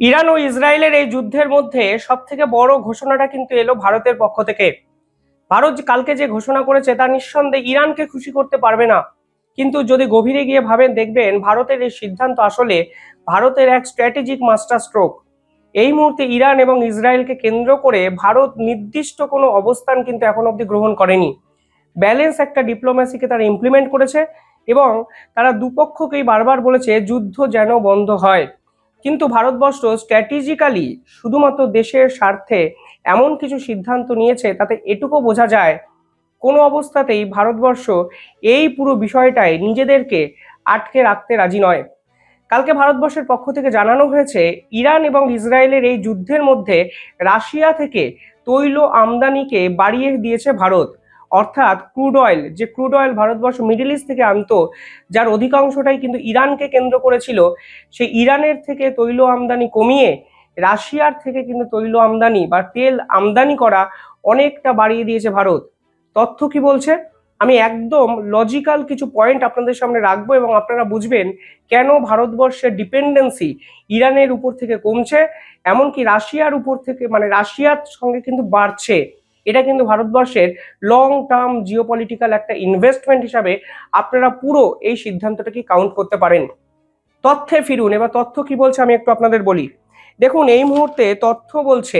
Iran ও ইসরায়েলের এই যুদ্ধের মধ্যে সব থেকে বড় ঘোষণাটা কিন্তু এলো ভারতের পক্ষ থেকে। ভারত কালকে যে ঘোষণা করেছে তা নিঃসন্দেহে ইরানকে খুশি করতে পারবে না। কিন্তু যদি গভীরে গিয়ে ভাবেন, দেখবেন ভারতের এই সিদ্ধান্ত আসলে ভারতের এক স্ট্র্যাটেজিক মাস্টার স্ট্রোক এই মুহূর্তে ইরান এবং ইসরায়েলকে কেন্দ্র করে ভারত নির্দিষ্ট কোনো অবস্থান কিন্তু এখন অবধি গ্রহণ করেনি। ব্যালেন্স একটা ডিপ্লোম্যাসিকে তারা ইমপ্লিমেন্ট করেছে এবং তারা দুপক্ষকেই বারবার বলেছে, যুদ্ধ যেন বন্ধ হয়। কিন্তু ভারতবর্ষ স্ট্র্যাটেজিক্যালি শুধুমাত্র দেশের স্বার্থে এমন কিছু সিদ্ধান্ত নিয়েছে তাতে এটুকু বোঝা যায় কোনো অবস্থাতেই ভারতবর্ষ এই পুরো বিষয়টায় নিজেদেরকে আটকে রাখতে রাজি নয়। কালকে ভারতবর্ষের পক্ষ থেকে জানানো হয়েছে, ইরান এবং ইসরায়েলের এই যুদ্ধের মধ্যে রাশিয়া থেকে তৈল আমদানিকে বাড়িয়ে দিয়েছে ভারত। অর্থাৎ ক্রুড অয়েল, যে crude oil Bharatvarsha middle east থেকে আনতো, যার অধিকাংশটাই কিন্তু ইরানকে কেন্দ্র করেছিল, সেই ইরানের থেকে তৈল আমদানি কমিয়ে, রাশিয়ার থেকে কিন্তু তৈল আমদানি বা তেল আমদানি করা অনেকটা বাড়িয়ে দিয়েছে ভারত। তথ্য কি বলছে? আমি একদম লজিক্যাল কিছু পয়েন্ট আপনাদের সামনে রাখব এবং আপনারা বুঝবেন কেন ভারতবর্ষের ডিপেন্ডেন্সি ইরানের উপর থেকে কমছে, এমনকি রাশিয়ার উপর থেকে মানে রাশিয়ার সঙ্গে কিন্তু বাড়ছে। এটা কিন্তু ভারতবর্ষের লং টার্ম জিওপলিটিক্যাল একটা ইনভেস্টমেন্ট হিসাবে আপনারা পুরো এই সিদ্ধান্তটাকে কাউন্ট করতে পারেন। তথ্যে ফিরুন, এবার তথ্য কি বলছে আমি একটু আপনাদের বলি। দেখুন, এই মুহূর্তে তথ্য বলছে,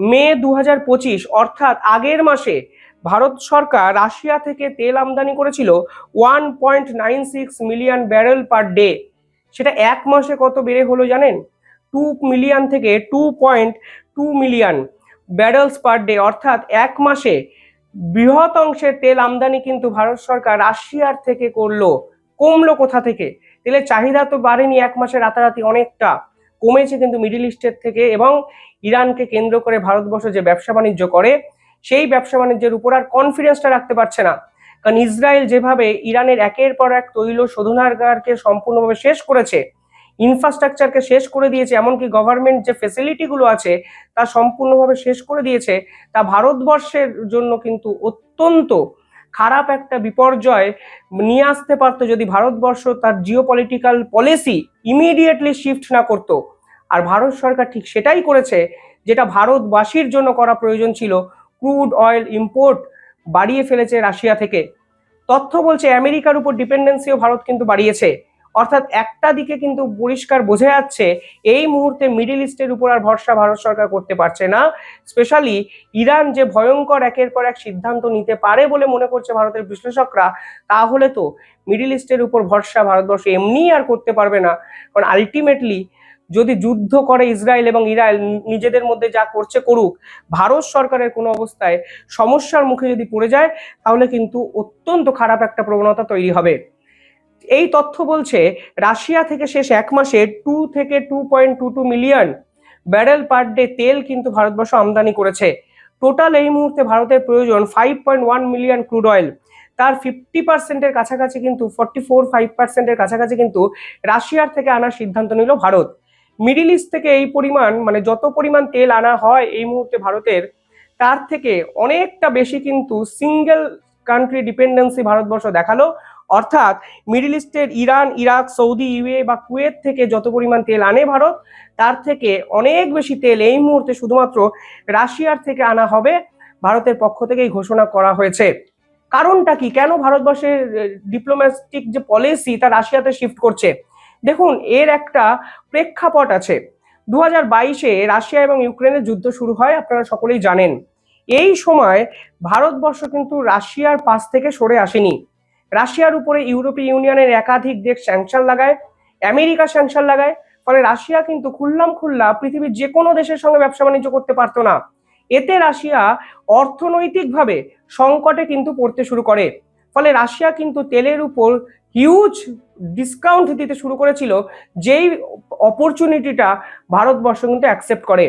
মে দু হাজার পঁচিশ, অর্থাৎ আগের মাসে ভারত সরকার রাশিয়া থেকে তেল আমদানি করেছিল one point nine six million barrel per day সেটা এক মাসে কত বেড়ে হলো জানেন? টু মিলিয়ন থেকে two point two million barrels per day, অর্থাৎ এক মাসে বৃহৎ অংশের তেল আমদানি কিন্তু ভারত সরকার রাশিয়ার থেকে করল, কমলো কোথা থেকে? তেলের চাহিদা তো বাড়েনি এক মাসে রাতারাতি অনেকটা, কমেছে কিন্তু মিডিল ইস্টের থেকে এবং ইরানকে কেন্দ্র করে ভারতবর্ষ যে ব্যবসা বাণিজ্য করে, সেই ব্যবসা বাণিজ্যের উপর আর কনফিডেন্সটা রাখতে পারছে না। কারণ ইসরায়েল যেভাবে ইরানের একের পর এক তৈল শোধনাগারকে সম্পূর্ণভাবে শেষ করেছে ইনফ্রাস্ট্রাকচারকে শেষ করে দিয়েছে, এমনকি গভর্নমেন্ট যে ফেসিলিটিগুলো আছে, তা সম্পূর্ণভাবে শেষ করে দিয়েছে, তা ভারতবর্ষের জন্য কিন্তু অত্যন্ত খারাপ একটা বিপর্যয় নিয়ে আসতে পারতো যদি ভারতবর্ষ তার Jio political policy immediately shift না করতো। আর ভারত সরকার ঠিক সেটাই করেছে, যেটা ভারতবাসীর জন্য করা প্রয়োজন ছিল ক্রুড অয়েল ইম্পোর্ট বাড়িয়ে ফেলেছে রাশিয়া থেকে। তথ্য বলছে আমেরিকার উপর ডিপেন্ডেন্সিও ভারত কিন্তু বাড়িয়েছে। অর্থাৎ একটা দিকে কিন্তু পরিষ্কার বোঝা যাচ্ছে, এই মুহূর্তে মিডিল ইস্টের উপর আর ভরসা ভারত সরকার করতে পারছে না। স্পেশালি ইরান যে ভয়ঙ্কর একের পর এক সিদ্ধান্ত নিতে পারে বলে মনে করছে ভারতের বিশ্লেষকরা, তাহলে তো মিডিল ইস্টের উপর ভরসা ভারতবর্ষ এমনিই আর করতে পারবে না। কারণ আলটিমেটলি যদি যুদ্ধ করে ইসরায়েল এবং ইরায়েল নিজেদের মধ্যে যা করছে করুক, ভারত সরকারের কোনো অবস্থায় সমস্যার মুখে যদি পড়ে যায়, তাহলে কিন্তু অত্যন্ত খারাপ একটা প্রবণতা তৈরি হবে। এই তথ্য বলছে, রাশিয়া থেকে শেষ এক মাসে টু থেকে two point two two million barrel per day তেল কিন্তু ভারতবর্ষ আমদানি করেছে। টোটাল এই মুহূর্তে ভারতের প্রয়োজন five point one million crude oil. তার ফিফটি পার্সেন্টের কাছাকাছি কিন্তু, ফর্টি ফোর ফাইভ পার্সেন্টের কাছাকাছি কিন্তু রাশিয়ার থেকে আনার সিদ্ধান্ত নিল ভারত। মিডিল ইস্ট থেকে এই পরিমাণ মানে যত পরিমাণ তেল আনা হয় এই মুহূর্তে ভারতের, তার থেকে অনেকটা বেশি কিন্তু সিঙ্গেল কান্ট্রি ডিপেন্ডেন্সি ভারতবর্ষ দেখাল। অর্থাৎ মিডিল ইস্টের ইরান, ইরাক, সৌদি, ইউএ বা কুয়েত থেকে যত পরিমাণ তেল আনে ভারত, তার থেকে অনেক বেশি তেল এই মুহূর্তে শুধুমাত্র রাশিয়ার থেকে আনা হবে ভারতের পক্ষ থেকেই ঘোষণা করা হয়েছে। কারণটা কি? কেন ভারতবর্ষের ডিপ্লোম্যাটিক যে পলিসি তা রাশিয়াতে শিফট করছে? দেখুন, এর একটা প্রেক্ষাপট আছে। দু হাজার বাইশে রাশিয়া এবং ইউক্রেনের যুদ্ধ শুরু হয়, আপনারা সকলেই জানেন। এই সময় ভারতবর্ষ কিন্তু রাশিয়ার পাশ থেকে সরে আসেনি। রাশিয়ার উপরে ইউরোপীয় ইউনিয়নের একাধিক দেশ স্যাংশন লাগায়, আমেরিকা স্যাংশন লাগায়, ফলে রাশিয়া কিন্তু খুল্লাম খুল্লা পৃথিবীর যে কোনো দেশের সঙ্গে ব্যবসা বাণিজ্য করতে পারতো না। এতে রাশিয়া অর্থনৈতিকভাবে সংকটে কিন্তু পড়তে শুরু করে। ফলে রাশিয়া কিন্তু তেলের উপর হিউজ ডিসকাউন্ট দিতে শুরু করেছিল, যেই অপরচুনিটিটা ভারতবর্ষ কিন্তু অ্যাকসেপ্ট করে।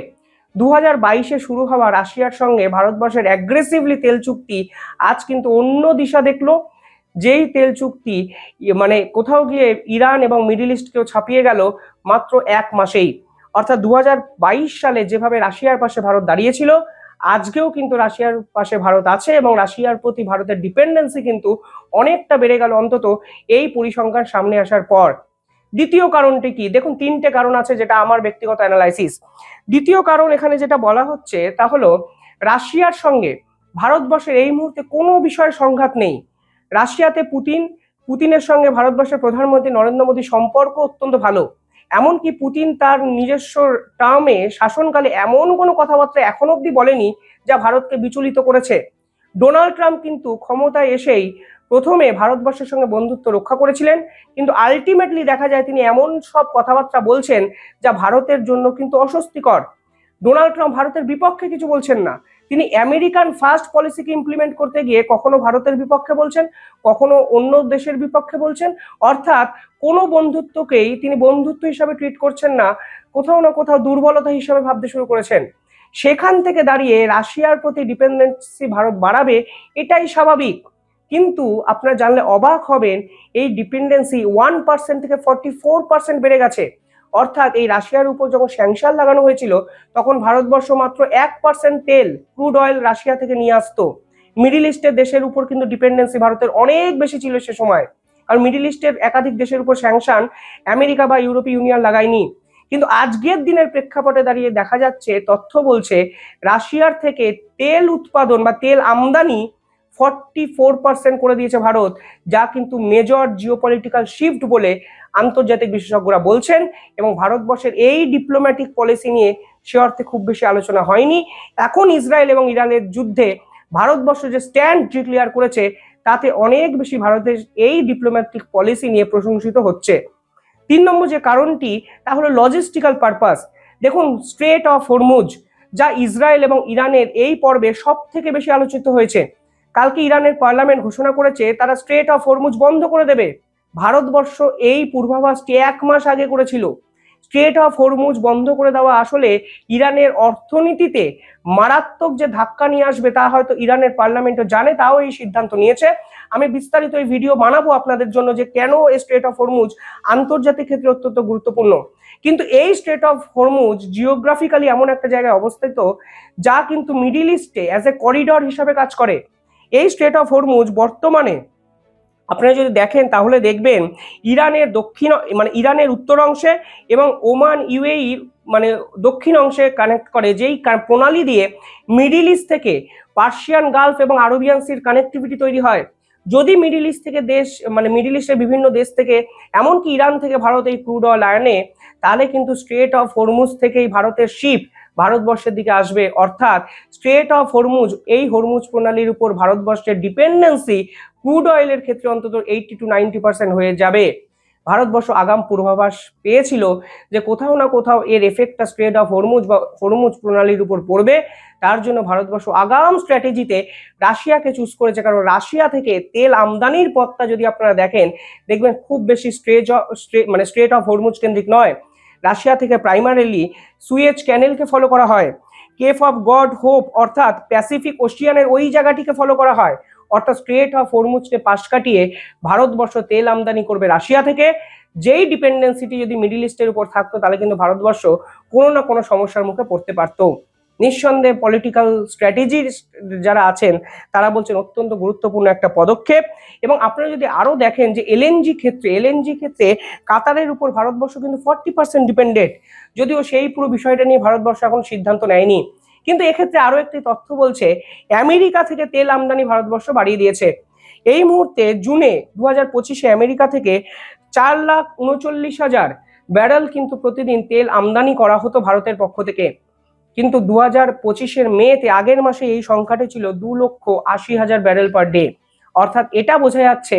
দু হাজার বাইশে শুরু হওয়া রাশিয়ার সঙ্গে ভারতবর্ষের অ্যাগ্রেসিভলি তেল চুক্তি আজ কিন্তু অন্য দিশা দেখল। যেই তেল চুক্তি মানে কোথাও গিয়ে ইরান এবং মিডিল ইস্টকেও ছাপিয়ে গেল মাত্র এক মাসেই। অর্থাৎ দু হাজার বাইশ সালে যেভাবে রাশিয়ার পাশে ভারত দাঁড়িয়েছিল, আজকেও কিন্তু রাশিয়ার পাশে ভারত আছে এবং রাশিয়ার প্রতি ভারতের ডিপেন্ডেন্সি কিন্তু অনেকটা বেড়ে গেল অন্তত এই পরিসংখ্যান সামনে আসার পর। দ্বিতীয় কারণটি কি? দেখুন, তিনটে কারণ আছে যেটা আমার ব্যক্তিগত অ্যানালাইসিস দ্বিতীয় কারণ এখানে যেটা বলা হচ্ছে তা হলো, রাশিয়ার সঙ্গে ভারতবর্ষের এই মুহূর্তে কোনো বিষয়ে সংঘাত নেই। রাশিয়াতে পুতিন, পুতিনের সঙ্গে ভারতবর্ষের প্রধানমন্ত্রী নরেন্দ্র মোদীর সম্পর্ক অত্যন্ত ভালো। এমনকি পুতিন তার নিজস্ব টার্মে শাসনকালে এমন কোনো কথাবার্তা এখন অবধি বলেনি যা ভারতকে বিচলিত করেছে। ডোনাল্ড ট্রাম্প কিন্তু ক্ষমতায় এসেই প্রথমে ভারতবর্ষের সঙ্গে বন্ধুত্ব রক্ষা করেছিলেন, কিন্তু আলটিমেটলি দেখা যায় তিনি এমন সব কথাবার্তা বলছেন যা ভারতের জন্য কিন্তু অস্বস্তিকর। ডোনাল্ড ট্রাম্প ভারতের বিপক্ষে কিছু বলছেন না। তিনি আমেরিকান ফার্স্ট পলিসিকে ইমপ্লিমেন্ট করতে গিয়ে কখনো ভারতের বিপক্ষে বলছেন, কখনো অন্য দেশের বিপক্ষে বলছেন। অর্থাৎ কোনো বন্ধুত্বকেই তিনি বন্ধুত্ব হিসাবে ট্রিট করছেন না, কোথাও না কোথাও দুর্বলতা হিসাবে ভাবতে শুরু করেছেন। সেখান থেকে দাঁড়িয়ে রাশিয়ার প্রতি ডিপেন্ডেন্সি ভারত বাড়াবে, এটাই স্বাভাবিক। কিন্তু আপনারা জানলে অবাক হবেন, এই ডিপেন্ডেন্সি ওয়ান পার্সেন্ট থেকে ফর্টি ফোর পার্সেন্ট বেড়ে গেছে। অর্থাৎ এই রাশিয়ার উপর যখন স্যাংশন লাগানো হয়েছিল, তখন ভারতবর্ষ মাত্র এক পার্সেন্ট তেল ক্রুড অয়েল রাশিয়া থেকে নিয়ে আসতো। মিডিল ইস্টের দেশের উপর কিন্তু ডিপেন্ডেন্সি ভারতের অনেক বেশি ছিল সে সময়। আর মিডিল ইস্টের একাধিক দেশের উপর স্যাংশন আমেরিকা বা ইউরোপীয় ইউনিয়ন লাগায়নি। কিন্তু আজকের দিনের প্রেক্ষাপটে দাঁড়িয়ে দেখা যাচ্ছে, তথ্য বলছে, রাশিয়ার থেকে তেল উৎপাদন বা তেল আমদানি ফর্টি ফোর পার্সেন্ট করে দিয়েছে ভারত, যা কিন্তু মেজর জিওপলিটিক্যাল শিফট বলে আন্তর্জাতিক বিশেষজ্ঞরা বলছেন এবং ভারতবর্ষের এই ডিপ্লোম্যাটিক পলিসি নিয়ে সে অর্থে খুব বেশি আলোচনা হয়নি। এখন ইসরায়েল এবং ইরানের যুদ্ধে ভারতবর্ষ যে স্ট্যান্ড ডিক্লেয়ার করেছে, তাতে অনেক বেশি ভারতের এই ডিপ্লোম্যাটিক পলিসি নিয়ে প্রশংসিত হচ্ছে। তিন নম্বর যে কারণটি, তা হলো লজিস্টিক্যাল পারপাস দেখুন স্ট্রেট অফ হরমুজ যা ইসরায়েল এবং ইরানের এই পর্বে সব থেকে বেশি আলোচিত হয়েছে। কালকে ইরানের পার্লামেন্ট ঘোষণা করেছে, তারা স্ট্রেট অফ হরমুজ বন্ধ করে দেবে। ভারতবর্ষ এই পূর্বাভাসটি এক মাস আগে করেছিল। স্ট্রেট অফ হরমুজ বন্ধ করে দেওয়া আসলে ইরানের অর্থনীতিতে মারাত্মক যে ধাক্কা নিয়ে আসবে তা হয়তো ইরানের পার্লামেন্টও জানে, তাও এই সিদ্ধান্ত নিয়েছে। আমি বিস্তারিত এই ভিডিও বানাবো আপনাদের জন্য যে কেন এই স্ট্রেট অফ হরমুজ আন্তর্জাতিক ক্ষেত্রে অত্যন্ত গুরুত্বপূর্ণ। কিন্তু এই স্ট্রেট অফ হরমুজ জিওগ্রাফিক্যালি এমন একটা জায়গায় অবস্থিত, যা কিন্তু মিডিল ইস্টে অ্যাজ এ করিডর হিসাবে কাজ করে। এই স্ট্রেট অফ হরমুজ বর্তমানে আপনারা যদি দেখেন তাহলে দেখবেন ইরানের দক্ষিণ মানে ইরানের উত্তর অংশে এবং ওমান ইউএই মানে দক্ষিণ অংশে কানেক্ট করে, যেই প্রণালী দিয়ে মিডিল ইস্ট থেকে পার্সিয়ান গালফ এবং আরবিয়ান সির কানেক্টিভিটি তৈরি হয়। যদি মিডিল ইস্ট থেকে দেশ মানে মিডিল ইস্টের বিভিন্ন দেশ থেকে, এমনকি ইরান থেকে ভারত এই ক্রুড অয়েল আনে, তাহলে কিন্তু স্ট্রেট অফ হরমুজ থেকেই ভারতের শিপ ভারতবর্ষের দিকে আসবে। অর্থাৎ স্ট্রেট অফ হরমুজ এই হরমুজ প্রণালীর উপর ভারতবর্ষের ডিপেন্ডেন্সি ক্রুড অয়েলের ক্ষেত্রে অন্তত এইটি টু নাইনটি পার্সেন্ট হয়ে যাবে। ভারতবর্ষ আগাম পূর্বাভাস পেয়েছিল যে কোথাও না কোথাও এর এফেক্টটা স্ট্রেট অফ হরমুজ বা হরমুজ প্রণালীর উপর পড়বে। তার জন্য ভারতবর্ষ আগাম স্ট্র্যাটেজিতে রাশিয়াকে চুজ করেছে। কারণ রাশিয়া থেকে তেল আমদানির পথটা যদি আপনারা দেখেন, দেখবেন খুব বেশি স্ট্রেজ মানে স্ট্রেট অফ হরমুজ কেন্দ্রিক নয়। রাশিয়া থেকে প্রাইমারিলি সুয়েজ ক্যানেলকে ফলো করা হয়। কেফ অফ গড হোপ অর্থাৎ প্যাসিফিক ওশিয়ানের ওই জায়গাটিকে ফলো করা হয়। অর্থাৎ স্ট্রেট অফ হরমুজকে পাশ কাটিয়ে ভারতবর্ষ তেল আমদানি করবে রাশিয়া থেকে। যেই ডিপেন্ডেন্সিটি যদি মিডিল ইস্টের উপর থাকতো, তাহলে কিন্তু ভারতবর্ষ কোনো না কোনো সমস্যার মুখে পড়তে পারতো। নিঃসন্দেহে পলিটিক্যাল স্ট্র্যাটেজি যারা আছেন, তারা বলছেন অত্যন্ত গুরুত্বপূর্ণ একটা পদক্ষেপ। এবং আপনারা যদি আরও দেখেন যে এলএনজি ক্ষেত্রে এলএনজি ক্ষেত্রে কাতারের উপর ভারতবর্ষ কিন্তু ফর্টি পার্সেন্ট ডিপেন্ডেন্ট যদিও সেই পুরো বিষয়টা নিয়ে ভারতবর্ষ এখন সিদ্ধান্ত নেয়নি। কিন্তু এক্ষেত্রে আরও একটি তথ্য বলছে, আমেরিকা থেকে তেল আমদানি ভারতবর্ষ বাড়িয়ে দিয়েছে। এই মুহূর্তে জুনে দু হাজার পঁচিশে আমেরিকা থেকে চার লাখ উনচল্লিশ হাজার ব্যারেল কিন্তু প্রতিদিন তেল আমদানি করা হতো ভারতের পক্ষ থেকে। কিন্তু দু হাজার পঁচিশের মেতে আগের মাসে এই সংখ্যাটি ছিল দু লক্ষ আশি হাজার ব্যারেল পার ডে অর্থাৎ এটা বোঝা যাচ্ছে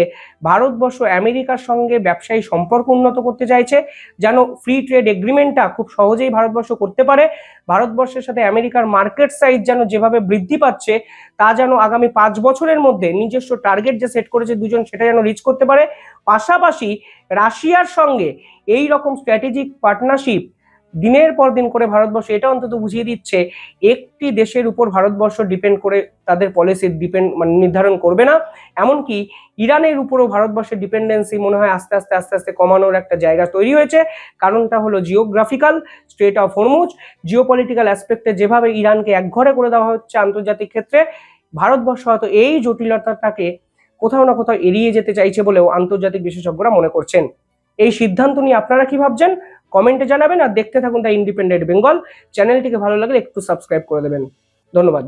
ভারতবর্ষ আমেরিকার সঙ্গে ব্যবসায়ী সম্পর্ক উন্নত করতে চাইছে, যেন ফ্রি ট্রেড এগ্রিমেন্টটা খুব সহজেই ভারতবর্ষ করতে পারে। ভারতবর্ষের সাথে আমেরিকার মার্কেট সাইজ যেন যেভাবে বৃদ্ধি পাচ্ছে, তা যেন আগামী পাঁচ বছরের মধ্যে নিজস্ব টার্গেট যে সেট করেছে দুজন সেটা যেন রিচ করতে পারে। পাশাপাশি রাশিয়ার সঙ্গে এই রকম স্ট্র্যাটেজিক পার্টনারশিপ দিনের পর দিন করে ভারতবর্ষ এটা অন্তত বুঝিয়ে দিচ্ছে, একটি দেশের উপর ভারতবর্ষ ডিপেন্ড করে তাদের পলিসি ডিপেন্ড মানে নির্ধারণ করবে না। এমনকি ইরানের উপরও ভারতবর্ষের ডিপেন্ডেন্সি মনে হয় আস্তে আস্তে আস্তে আস্তে কমানোর একটা জায়গা তৈরি হয়েছে। কারণটা হলো geographical strait of Hormuz geopolitical অ্যাসপেক্টে যেভাবে ইরানকে একঘরে করে দেওয়া হচ্ছে আন্তর্জাতিক ক্ষেত্রে, ভারতবর্ষ হয়তো এই জটিলতাটাকে কোথাও না কোথাও এড়িয়ে যেতে চাইছে বলেও আন্তর্জাতিক বিশেষজ্ঞরা মনে করছেন। এই সিদ্ধান্ত নিয়ে আপনারা কি ভাবছেন? কমেন্টে জানাবেন আর দেখতে থাকুন দ্য ইন্ডিপেন্ডেন্ট বেঙ্গল। চ্যানেলটিকে ভালো লাগলে একটু সাবস্ক্রাইব করে দেবেন। ধন্যবাদ।